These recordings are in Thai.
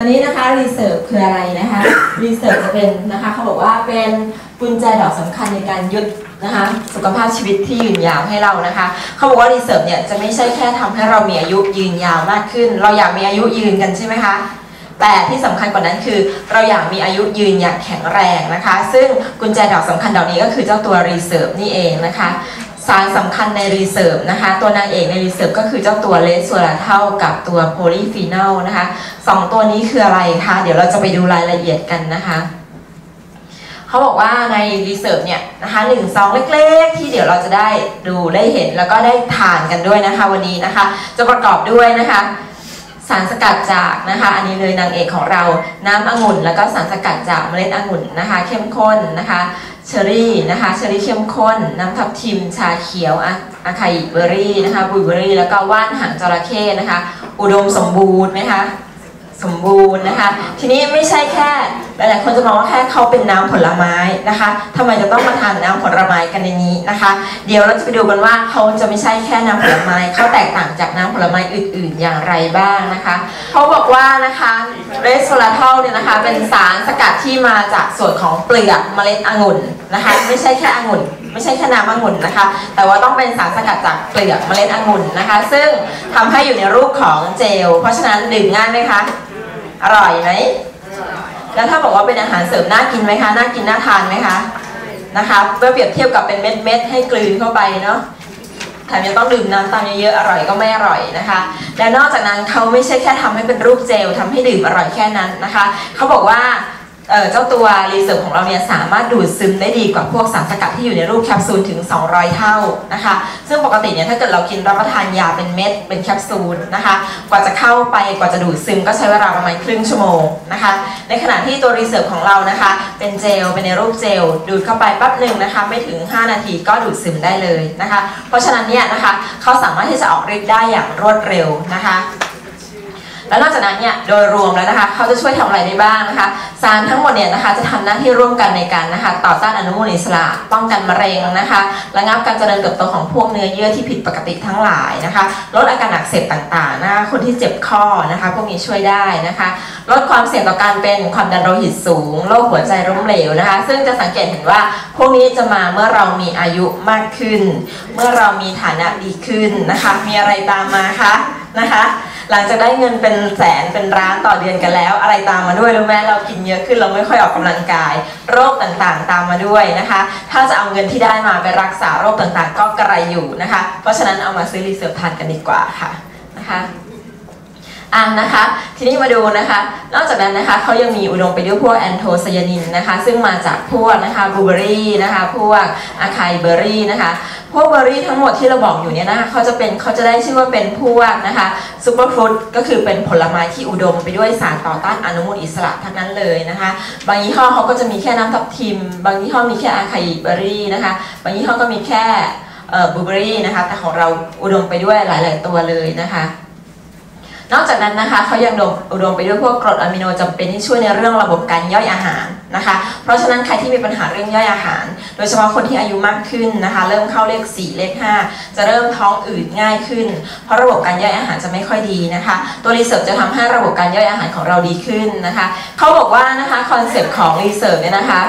อันนี้นะคะรีเสิร์ฟคืออะไรนะคะรีเสิร์ฟจะเป็นนะคะเขาบอกว่าเป็นกุญแจดอกสำคัญในการยึดนะคะสุขภาพชีวิตที่ยืนยาวให้เรานะคะเขาบอกว่ารีเสิร์ฟเนี่ยจะไม่ใช่แค่ทำให้เรามีอายุยืนยาวมากขึ้น เราอยากมีอายุยืนกันใช่ไหมคะแต่ที่สำคัญกว่านั้นคือ เราอยากมีอายุยืนอย่างแข็งแรงนะคะ ซึ่งกุญแจดอกสำคัญดอกนี้ก็คือเจ้าตัวรีเสิร์ฟนี่เองนะคะ สารสำคัญในรีเซิร์ฟนะคะ ตัวนางเอกในรีเซิร์ฟก็คือเจ้าตัวเลสโซลาเทลกับตัวโพลีฟีนอลนะคะสองตัวนี้คืออะไรคะ เดี๋ยวเราจะไปดูรายละเอียดกันนะคะเขาบอกว่าในรีเซิร์ฟเนี่ยนะคะหนึ่งซองเล็กๆ ที่เดี๋ยวเราจะได้ดูได้เห็นแล้วก็ได้ทานกันด้วยนะคะ วันนี้นะคะ จะประกอบด้วยนะคะ สารสกัดจากนะคะอันนี้เลยนางเอกของเราน้ำองุ่น แล้วก็สารสกัดจากเมล็ดองุ่นนะคะ เข้มข้นนะคะเชอรี่นะคะเชอรี่เข้มข้น น้ำทับทิมชาเขียวอะอาคาอิเบอรี่นะคะบุยเบอรี่ แล้วก็ว่านหางจระเข้นะคะ อุดมสมบูรณ์ไหมคะ สมบูรณ์นะคะ ทีนี้ไม่ใช่แค่หลายๆคนจะมองว่าแค่เขาเป็นน้ำผลไม้นะคะทำไมจะต้องมาทานน้ำผลไม้กันในนี้นะคะ เดี๋ยวเราจะไปดูกันว่าเขาจะไม่ใช่แค่น้ำผลไม้เขาแตกต่างจากน้ำผลไม้อื่น ๆ อย่างไรบ้างนะคะเขาบอกว่านะคะเรสโซลาทอลเนี่ยนะคะ เป็นสารสกัดที่มาจากส่วนของเปลือกเมล็ดองุ่นนะคะ ไม่ใช่แค่องุ่นไม่ใช่แค่น้ำองุ่นนะคะ แต่ว่าต้องเป็นสารสกัดจากเปลือกเมล็ดองุ่นนะคะ ซึ่งทำให้อยู่ในรูปของเจล เพราะฉะนั้นดื่มง่ายไหมคะ อร่อยไหมแล้วถ้าบอกว่าเป็นอาหารเสริมน่ากินไหมคะน่ากินน่าทานไหมคะนะคะเมื่อเปรียบเทียบกับเป็นเม็ดเม็ดๆให้กลืนเข้าไปเนาะแถมยังต้องดื่มน้ำตามเยอะๆอร่อยก็ไม่อร่อยนะคะ และนอกจากนั้นเขาไม่ใช่แค่ทำให้เป็นรูปเจลทำให้ดื่มอร่อยแค่นั้นนะคะเขาบอกว่า เจ้าตัวรีเซิร์ฟของเราเนี่ยสามารถดูดซึมได้ดีกว่าพวกสารสกัดที่อยู่ในรูปแคปซูลถึง 200 เท่านะคะ ซึ่งปกติเนี่ยถ้าเกิดเรากินรับประทานยาเป็นเม็ดเป็นแคปซูลนะคะ กว่าจะเข้าไปกว่าจะดูดซึมก็ใช้เวลาประมาณครึ่งชั่วโมงนะคะ ในขณะที่ตัวรีเซิร์ฟของเรานะคะ เป็นเจลเป็นในรูปเจลดูดเข้าไปแป๊บหนึ่งนะคะไม่ถึง 5 นาทีก็ดูดซึมได้เลยนะคะ เพราะฉะนั้นเนี่ยนะคะเขาสามารถที่จะออกฤทธิ์ได้อย่างรวดเร็วนะคะ แล้วนอกจากนั้นเนี่ยโดยรวมแล้วนะคะเขาจะช่วยทำอะไรได้บ้างนะคะสารทั้งหมดเนี่ยนะคะจะทำหน้าที่ร่วมกันในการนะคะต่อต้านอนุมูลอิสระป้องกันมะเร็งนะคะระงับการเจริญเติบโตของพวกเนื้อเยื่อที่ผิดปกติทั้งหลายนะคะลดอาการอักเสบต่างๆนะคะคนที่เจ็บข้อนะคะพวกนี้ช่วยได้นะคะลดความเสี่ยงต่อการเป็นความดันโลหิตสูงโรคหัวใจล้มเหลวนะคะ ซึ่งจะสังเกตเห็นว่าพวกนี้จะมาเมื่อเรามีอายุมากขึ้น เมื่อเรามีฐานะดีขึ้นนะคะ มีอะไรตามมาคะนะคะ หลังจากได้เงินเป็นแสนเป็นร้านต่อเดือนกันแล้ว อะไรตามมาด้วยรู้ไหมเรากินเยอะขึ้นเราไม่ค่อยออกกำลังกาย โรคต่างๆตามมาด้วยนะคะ ถ้าจะเอาเงินที่ได้มาไปรักษาโรคต่างๆ ก็กระไรอยู่นะคะ เพราะฉะนั้นเอามาซื้อรีเซิร์ฟทานกันดีกว่าค่ะนะคะอะนะคะ ทีนี้มาดูนะคะ นอกจากนั้นนะคะเขายังมีอุดมไปด้วยพวกแอนโทไซยานินนะคะ ซึ่งมาจากพวกนะคะบลูเบอรี่นะคะ พวกอะคายเบอร์รี่นะคะ พวกเบอร์รี่ทั้งหมดที่เราบอกอยู่เนี่ยนะคะเขาจะเป็นเขาจะได้ชื่อว่าเป็นพวกนะคะซูเปอร์ฟรุตก็คือเป็นผลไม้ที่อุดมไปด้วยสารต่อต้านอนุมูลอิสระทั้งนั้นเลยนะคะ บางยี่ห้อเขาก็จะมีแค่น้ำทับทิม บางยี่ห้อมีแค่อาคายเบอร์รี่นะคะ บางยี่ห้อก็มีแค่บลูเบอร์รี่นะคะ แต่ของเราอุดมไปด้วยหลาย ๆ ตัวเลยนะคะ นอกจากนั้นนะคะเขายังอุดมไปด้วยพวกกรดอะมิโนจำเป็นที่ช่วยในเรื่องระบบการย่อยอาหารนะคะ เพราะฉะนั้นใครที่มีปัญหาเรื่องย่อยอาหาร โดยเฉพาะคนที่อายุมากขึ้นนะคะ เริ่มเข้าเลข 4 เลข 5 จะเริ่มท้องอืดง่ายขึ้น เพราะระบบการย่อยอาหารจะไม่ค่อยดีนะคะ ตัวรีเสิร์ชจะทำให้ระบบการย่อยอาหารของเราดีขึ้นนะคะเขาบอกว่านะคะคอนเซปต์ของรีเสิร์ชเนี่ยนะคะ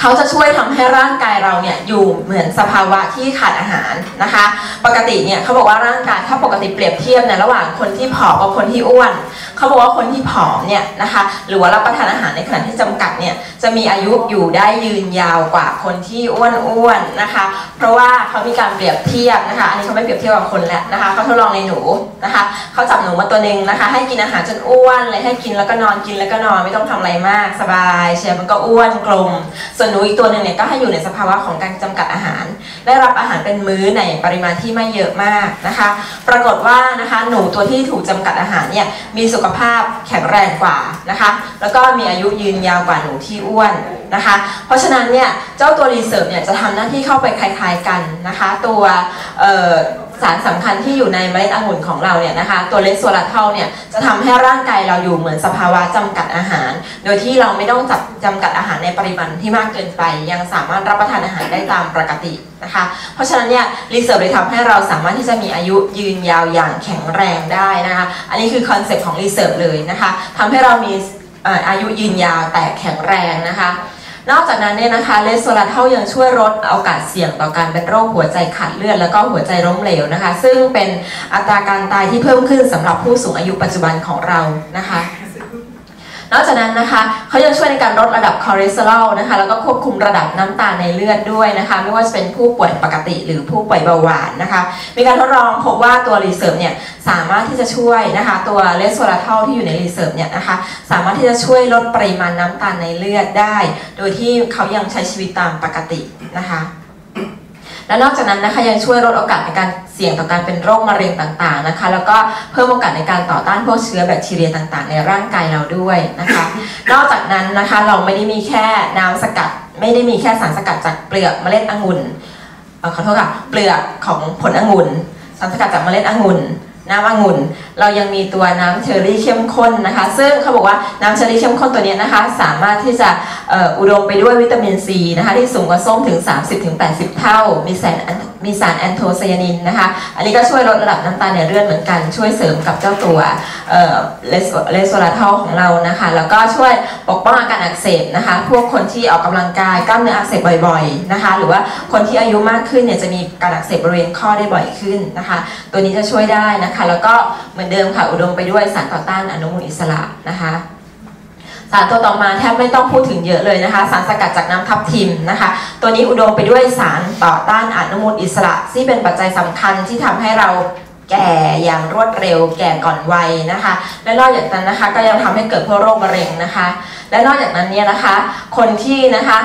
เขาจะช่วยทำให้ร่างกายเราเนี่ยอยู่เหมือนสภาวะที่ขาดอาหารนะคะ ปกติเนี่ยเขาบอกว่าร่างกายถ้าปกติเปรียบเทียบเนี่ยระหว่างคนที่ผอมกับคนที่อ้วน เขาบอกว่าคนที่ผอมเนี่ยนะคะหรือว่ารับประทานอาหารในขณะที่จำกัดเนี่ยจะมีอายุอยู่ได้ยืนยาวกว่าคนที่อ้วนอ้วนๆนะคะ เพราะว่าเขามีการเปรียบเทียบนะคะ อันนี้เขาไม่เปรียบเทียบกับคนแล้วนะคะเขาทดลองในหนูนะคะเขาจับหนูมาตัวหนึ่งนะคะ ให้กินอาหารจนอ้วนเลยให้กินแล้วก็นอนกินแล้วก็นอนไม่ต้องทำอะไรมากสบายเชียมันก็อ้วนกลม ส่วนหนูอีกตัวหนึ่งเนี่ยก็ให้อยู่ในสภาวะของการจำกัดอาหาร ได้รับอาหารเป็นมื้อในปริมาณที่ไม่เยอะมากนะคะ ปรากฏว่านะคะหนูตัวที่ถูกจำกัดอาหารเนี่ยมีสุขภาพแข็งแรงกว่านะคะ แล้วก็มีอายุยืนยาวกว่าหนูที่อ้วนนะคะ เพราะฉะนั้นเนี่ยเจ้าตัวรีเซิร์ฟเนี่ยจะทำหน้าที่เข้าไปคล้ายๆกันนะคะ ตัวเอ่อ สารสำคัญที่อยู่ในเมล็ดองุ่นของเราเนี่ยนะคะ ตัวเลสโซลาเทลเนี่ยจะทำให้ร่างกายเราอยู่เหมือนสภาวะจำกัดอาหาร โดยที่เราไม่ต้องจับจำกัดอาหารในปริมาณที่มากเกินไป ยังสามารถรับประทานอาหารได้ตามปกตินะคะ เพราะฉะนั้นเนี่ยรีเสิร์ชเลยทำให้เราสามารถที่จะมีอายุยืนยาวอย่างแข็งแรงได้นะคะ อันนี้คือคอนเซ็ปต์ของรีเสิร์ชเลยนะคะทำให้เรามีอายุยืนยาวแต่แข็งแรงนะคะ นอกจากนั้นเนี่ยนะคะเลสโซลาเทลยังช่วยลดโอกาสเสี่ยงต่อการเป็นโรคหัวใจขาดเลือดแล้วก็หัวใจล้มเหลวนะคะ ซึ่งเป็นอัตราการตายที่เพิ่มขึ้นสำหรับผู้สูงอายุปัจจุบันของเรานะคะ นอกจากนั้นนะคะเขายังช่วยในการลดระดับคอเลสเตอรอลนะคะแล้วก็ควบคุมระดับน้ำตาลในเลือดด้วยนะคะไม่ว่าจะเป็นผู้ป่วยปกติหรือผู้ป่วยเบาหวานนะคะมีการทดลองพบว่าตัวรีเซิร์ฟเนี่ยสามารถที่จะช่วยนะคะตัวเลสโซลาเทลที่อยู่ในรีเซิร์ฟเนี่ยนะคะสามารถที่จะช่วยลดปริมาณน้ำตาลในเลือดได้ โดยที่เขายังใช้ชีวิตตามปกตินะคะ และนอกจากนั้นนะคะยังช่วยลดโอกาสในการเสี่ยงต่อการเป็นโรคมะเร็งต่างๆนะคะ แล้วก็เพิ่มโอกาสในการต่อต้านพวกเชื้อแบคทีเรียต่างๆ ในร่างกายเราด้วยนะคะ นอกจากนั้นนะคะเราไม่ได้มีแค่น้ำสกัด ไม่ได้มีแค่สารสกัดจากเปลือกเมล็ดองุ่นขอโทษค่ะเปลือกของผลองุ่นสารสกัดจากเมล็ดองุ่นน้ำองุ่น เรายังมีตัวน้ำเชอร์รี่เข้มข้นนะคะ ซึ่งเขาบอกว่าน้ำเชอร์รี่เข้มข้นตัวนี้นะคะ สามารถที่จะอ,อุดมไปด้วยวิตามินซีนะคะ ที่สูงกว่าส้มถึง 30-80 เท่า มีสารมีสารแอนโทไซยานินนะคะ อันนี้ก็ช่วยลดระดับน้ำตาลในเลือดเหมือนกัน ช่วยเสริมกับเจ้าตัวเลสเลสโซลาทอลของเรานะคะ แล้วก็ช่วยปกป้องอาการอักเสบนะคะ พวกคนที่ออกกำลังกายกล้ามเนื้ออักเสบบ่อยๆนะคะ หรือว่าคนที่อายุมากขึ้นเนี่ยจะมีการอักเสบบริเวณข้อได้บ่อยขึ้นนะคะ ตัวนี้จะช่วยได้นะคะ แล้วก็เหมือนเดิมค่ะ อุดมไปด้วยสารต่อต้านอนุมูลอิสระนะคะสารตัวต่อมาแทบไม่ต้องพูดถึงเยอะเลยนะคะ สารสกัดจากน้ำทับทิมนะคะ ตัวนี้อุดมไปด้วยสารต่อต้านอนุมูลอิสระที่เป็นปัจจัยสำคัญที่ทำให้เราแก่อย่างรวดเร็วแก่ก่อนวัยนะคะ และนอกจากนั้นนะคะก็ยังทำให้เกิดพวกโรคมะเร็งนะคะ และนอกจากนั้นเนี่ยนะคะ คนที่นะคะ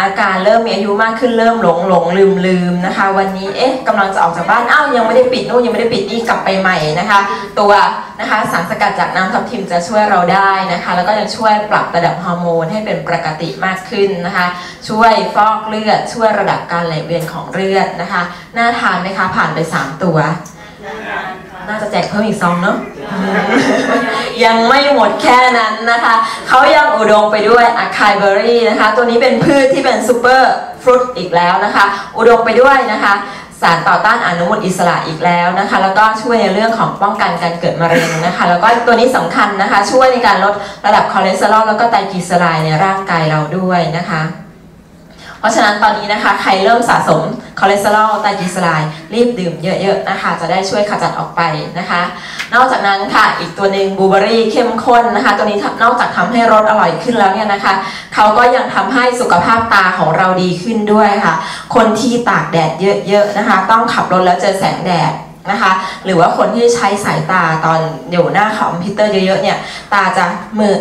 อาการเริ่มมีอายุมากขึ้นเริ่มหลงหลงลืมลืมนะคะ วันนี้เอ๊ะกำลังจะออกจากบ้านอ้าวยังไม่ได้ปิดนู่นยังไม่ได้ปิดนี่กลับไปใหม่นะคะ ตัวนะคะสารสกัดจากน้ำทับทิมจะช่วยเราได้นะคะ แล้วก็ยังช่วยปรับระดับฮอร์โมนให้เป็นปกติมากขึ้นนะคะ ช่วยฟอกเลือด ช่วยระดับการไหลเวียนของเลือดนะคะน่าทานไหมคะผ่านไป 3 ตัว น่าจะแจกเพิ่มอีกซองเนาะ ยังไม่หมดแค่นั้นนะคะเขายังอุดมไปด้วยอะคายเบอรี่นะคะ ตัวนี้เป็นพืชที่เป็นซูเปอร์ฟรุตอีกแล้วนะคะ อุดมไปด้วยนะคะสารต่อต้านอนุมูลอิสระอีกแล้วนะคะ แล้วก็ช่วยในเรื่องของป้องกันการเกิดมะเร็งนะคะ แล้วก็ตัวนี้สำคัญนะคะ ช่วยในการลดระดับคอเลสเตอรอลแล้วก็ไตรกลีเซอไรด์ในร่างกายเราด้วยนะคะ ราะฉะนั้นตอนนี้นะคะใครเริ่มสะสมคอเลสเตอรอลไตรกลีเซอไรด์รีบดื่มเยอะๆนะคะ จะได้ช่วยขจัดออกไปนะคะ นอกจากนั้นค่ะอีกตัวหนึ่งบูเบอรี่เข้มข้นนะคะ ตัวนี้นอกจากทำให้รสอร่อยขึ้นแล้วเนี่ยนะคะ เขาก็ยังทำให้สุขภาพตาของเราดีขึ้นด้วยค่ะ คนที่ตากแดดเยอะๆนะคะ ต้องขับรถแล้วเจอแสงแดด นะคะ หรือว่าคนที่ใช้สายตาตอนอยู่หน้าคอมพิวเตอร์เยอะๆเนี่ยตาจะมือ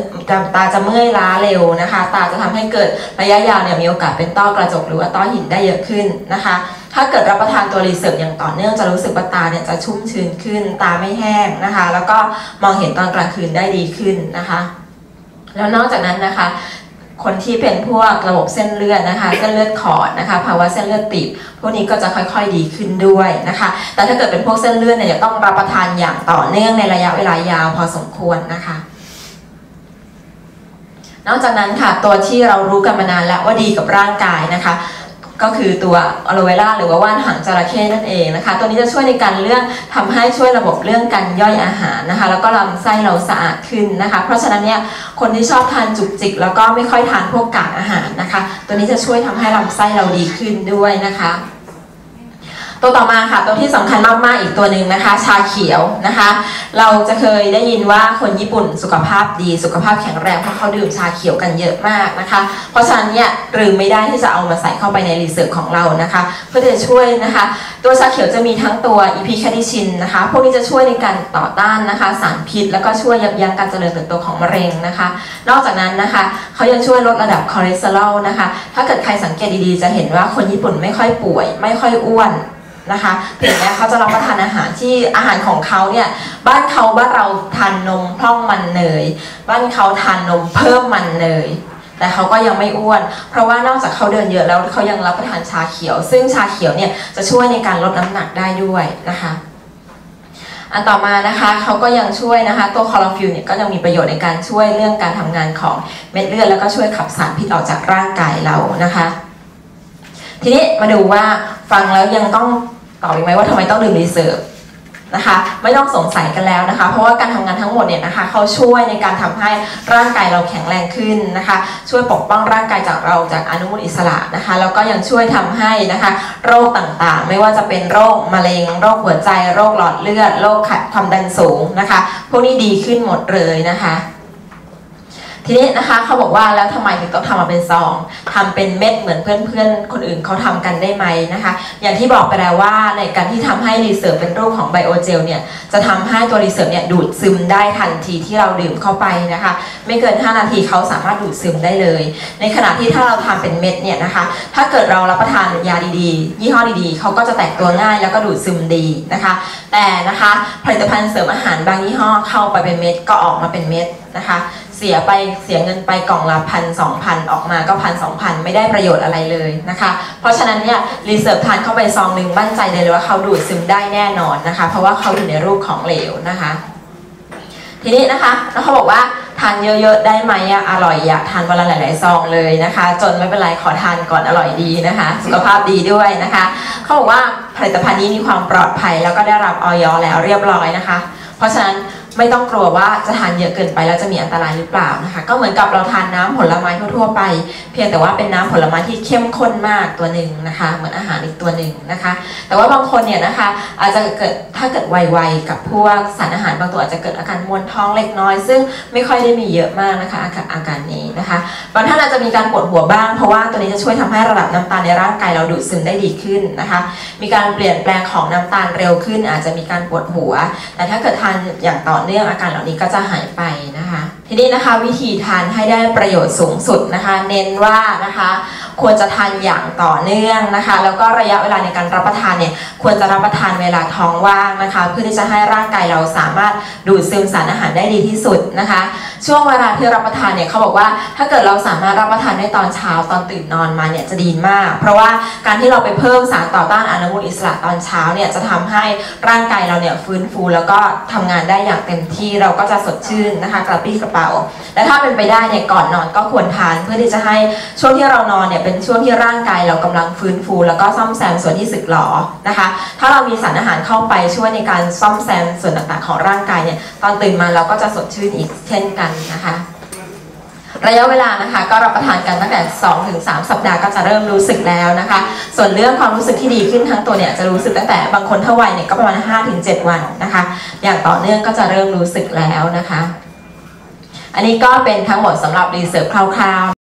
ตาจะเมื่อยล้าเร็วนะคะ ตาจะทำให้เกิดระยะยาวเนี่ยมีโอกาสเป็นต้อกระจกหรือว่าต้อหินได้เยอะขึ้นนะคะ ถ้าเกิดรับประทานตัวรีเซิร์ฟอย่างต่อเนื่องจะรู้สึกว่าตาเนี่ยจะชุ่มชื้นขึ้น ตาไม่แห้งนะคะ แล้วก็มองเห็นตอนกลางคืนได้ดีขึ้นนะคะแล้วนอกจากนั้นนะคะ คนที่เป็นพวกระบบเส้นเลือดนะคะ เส้นเลือดขอดนะคะภาวะเส้นเลือดตีบพวกนี้ก็จะค่อยๆดีขึ้นด้วยนะคะ แต่ถ้าเกิดเป็นพวกเส้นเลือดเนี่ยจะต้องรับประทานอย่างต่อเนื่องในระยะเวลายาวพอสมควรนะคะ นอกจากนั้นค่ะตัวที่เรารู้กันมานานแล้วว่าดีกับร่างกายนะคะ ก็คือตัวอะโลเวล่าหรือว่าว่านหางจระเข้นั่นเองนะคะ ตัวนี้จะช่วยในการเรื่องทำให้ช่วยระบบเรื่องการย่อยอาหารนะคะ แล้วก็ลำไส้เราสะอาดขึ้นนะคะ เพราะฉะนั้นเนี่ยคนที่ชอบทานจุกจิก แล้วก็ไม่ค่อยทานพวกกากอาหารนะคะ ตัวนี้จะช่วยทำให้ลำไส้เราดีขึ้นด้วยนะคะ ตัวต่อมาค่ะ ตัวที่สำคัญมากๆอีกตัวหนึ่งนะคะ ชาเขียวนะคะ เราจะเคยได้ยินว่าคนญี่ปุ่นสุขภาพดีสุขภาพแข็งแรงเพราะเขาดื่มชาเขียวกันเยอะมากนะคะ เพราะฉะนั้นเนี่ยลืมไม่ได้ที่จะเอามาใส่เข้าไปในรีเสิร์ชของเรานะคะ เพื่อจะช่วยนะคะ ตัวชาเขียวจะมีทั้งตัวอีพีแคดิชินนะคะ พวกนี้จะช่วยในการต่อต้านนะคะ สารพิษ แล้วก็ช่วยยับยั้งการเจริญเติบโตของมะเร็งนะคะ นอกจากนั้นนะคะเขายังช่วยลดระดับคอเลสเตอรอลนะคะ ถ้าเกิดใครสังเกตดีๆจะเห็นว่าคนญี่ปุ่นไม่ค่อยป่วย ไม่ค่อยอ้วน นะคะถึงแม้เขาจะรับประทานอาหารที่อาหารของเขาเนี่ยบ้านเขาบ้านเราทานนมพร่องมันเนยบ้านเขาทานนมเพิ่มมันเนยแต่เขาก็ยังไม่อ้วน เพราะว่านอกจากเขาเดินเยอะแล้วเขายังรับประทานชาเขียว ซึ่งชาเขียวเนี่ยจะช่วยในการลดน้ำหนักได้ด้วยนะคะอันต่อมานะคะเขาก็ยังช่วยนะคะตัวคลอรฟิลเนี่ยก็ยังมีประโยชน์ในการช่วยเรื่องการทำงานของเม็ดเลือดแล้วก็ช่วยขับสารพิษออกจากร่างกายเรานะคะ ทีนี้มาดูว่าฟังแล้วยังต้อง ตอบอีกไหมว่าทำไมต้องดื่มรีเซิร์ฟนะคะไม่ต้องสงสัยกันแล้วนะคะ เพราะว่าการทำงานทั้งหมดเนี่ยนะคะเขาช่วยในการทำให้ร่างกายเราแข็งแรงขึ้นนะคะ ช่วยปกป้องร่างกายจากเราจากอนุมูลอิสระนะคะแล้วก็ยังช่วยทำให้นะคะ โรคต่างๆ ไม่ว่าจะเป็นโรคมะเร็ง โรคหัวใจ โรคหลอดเลือด โรคความดันสูงนะคะ พวกนี้ดีขึ้นหมดเลยนะคะ ทีนี้นะคะเขาบอกว่าแล้วทำไมถึงต้องทำมาเป็นซองทำเป็นเม็ดเหมือนเพื่อนๆ คนอื่นเขาทำกันได้ไหมนะคะ อย่างที่บอกไปแล้วว่าในการที่ทำให้รีเซิร์ฟเป็นรูปของไบโอเจลเนี่ยจะทำให้ตัวรีเซิร์ฟเนี่ยดูดซึมได้ทันทีที่เราดื่มเข้าไปนะคะ ไม่เกิน 5 นาทีเขาสามารถดูดซึมได้เลย ในขณะที่ถ้าเราทำเป็นเม็ดเนี่ยนะคะ ถ้าเกิดเรารับประทานยาดีๆ ยี่ห้อดีๆเขาก็จะแตกตัวง่ายแล้วก็ดูดซึมดีนะคะ แต่นะคะผลิตภัณฑ์เสริมอาหารบางยี่ห้อเข้าไปเป็นเม็ดก็ออกมาเป็นเม็ดนะคะ สียไปเสียเงินไปกล่องละพันสองพันออกมาก็พันสองพันไม่ได้ประโยชน์อะไรเลยนะคะ เพราะฉะนั้นเนี่ยรีเสิร์ฟทานเข้าไปซองหนึ่งมั่นใจเลยว่าเขาดูดซึมได้แน่นอนนะคะ เพราะว่าเขาอยู่ในรูปของเหลวนะคะ ทีนี้นะคะแล้วเขาบอกว่าทานเยอะๆได้ไหมอะอร่อยอยากทานวันละหลายๆซองเลยนะคะ จนไม่เป็นไรขอทานก่อนอร่อยดีนะคะ สุขภาพดีด้วยนะคะเขาบอกว่าผลิตภัณฑ์นี้มีความปลอดภัยแล้วก็ได้รับออยแล้วเรียบร้อยนะคะ เพราะฉะนั้น ไม่ต้องกลัวว่าจะทานเยอะเกินไปแล้วจะมีอันตรายหรือเปล่านะคะก็เหมือนกับเราทานน้ำผลไม้ทั่วๆไป เพียงแต่ว่าเป็นน้ำผลไม้ที่เข้มข้นมากตัวหนึ่งนะคะ เหมือนอาหารอีกตัวหนึ่งนะคะ แต่ว่าบางคนเนี่ยนะคะอาจจะเกิดถ้าเกิดไวๆกับพวกสารอาหารบางตัวอาจจะเกิดอาการมวนท้องเล็กน้อย ซึ่งไม่ค่อยได้มีเยอะมากนะคะอาการอาการนี้นะคะบางท่านอาจจะมีการปวดหัวบ้างเพราะว่าตัวนี้จะช่วยทำให้ระดับน้ำตาลในร่างกายเราดูดซึมได้ดีขึ้นนะคะ มีการเปลี่ยนแปลงของน้ำตาลเร็วขึ้น อาจจะมีการปวดหัว แต่ถ้าเกิดทานอย่างต่อเนื่องอาการเหล่านี้ก็จะหายไปนะคะ ทีนี้นะคะวิธีทานให้ได้ประโยชน์สูงสุดนะคะ เน้นว่านะคะ ควรจะทานอย่างต่อเนื่องนะคะ แล้วก็ระยะเวลาในการรับประทานเนี่ยควรจะรับประทานเวลาท้องว่างนะคะ เพื่อที่จะให้ร่างกายเราสามารถดูดซึมสารอาหารได้ดีที่สุดนะคะ ช่วงเวลาที่รับประทานเนี่ยเขาบอกว่าถ้าเกิดเราสามารถรับประทานได้ตอนเช้าตอนตื่นนอนมาเนี่ยจะดีมาก เพราะว่าการที่เราไปเพิ่มสารต่อต้านอนุมูลอิสระตอนเช้าเนี่ยจะทำให้ร่างกายเราเนี่ยฟื้นฟูแล้วก็ทำงานได้อย่างเต็มที่เราก็จะสดชื่นนะคะกระปรี้กระเป๋า และถ้าเป็นไปได้เนี่ยก่อนนอนก็ควรทานเพื่อที่จะให้ช่วงที่เรานอนเนี่ยเป็นช่วงที่ร่างกายเรากำลังฟื้นฟู แล้วก็ซ่อมแซมส่วนที่สึกหรอนะคะ ถ้าเรามีสารอาหารเข้าไปช่วยในการซ่อมแซมส่วนต่างๆของร่างกายเนี่ยตอนตื่นมาเราก็จะสดชื่นอีกเช่นกันนะคะระยะเวลานะคะก็รับประทานกันตั้งแต่2ถึง3สัปดาห์ก็จะเริ่มรู้สึกแล้วนะคะ ส่วนเรื่องความรู้สึกที่ดีขึ้นทั้งตัวเนี่ยจะรู้สึกตั้งแต่บางคนถ้าวัยเนี่ยก็ประมาณ5ถึง7วันนะคะ อย่างต่อเนื่องก็จะเริ่มรู้สึกแล้วนะคะ อันนี้ก็เป็นทั้งหมดสำหรับรีเสิร์ฟคร่าวๆ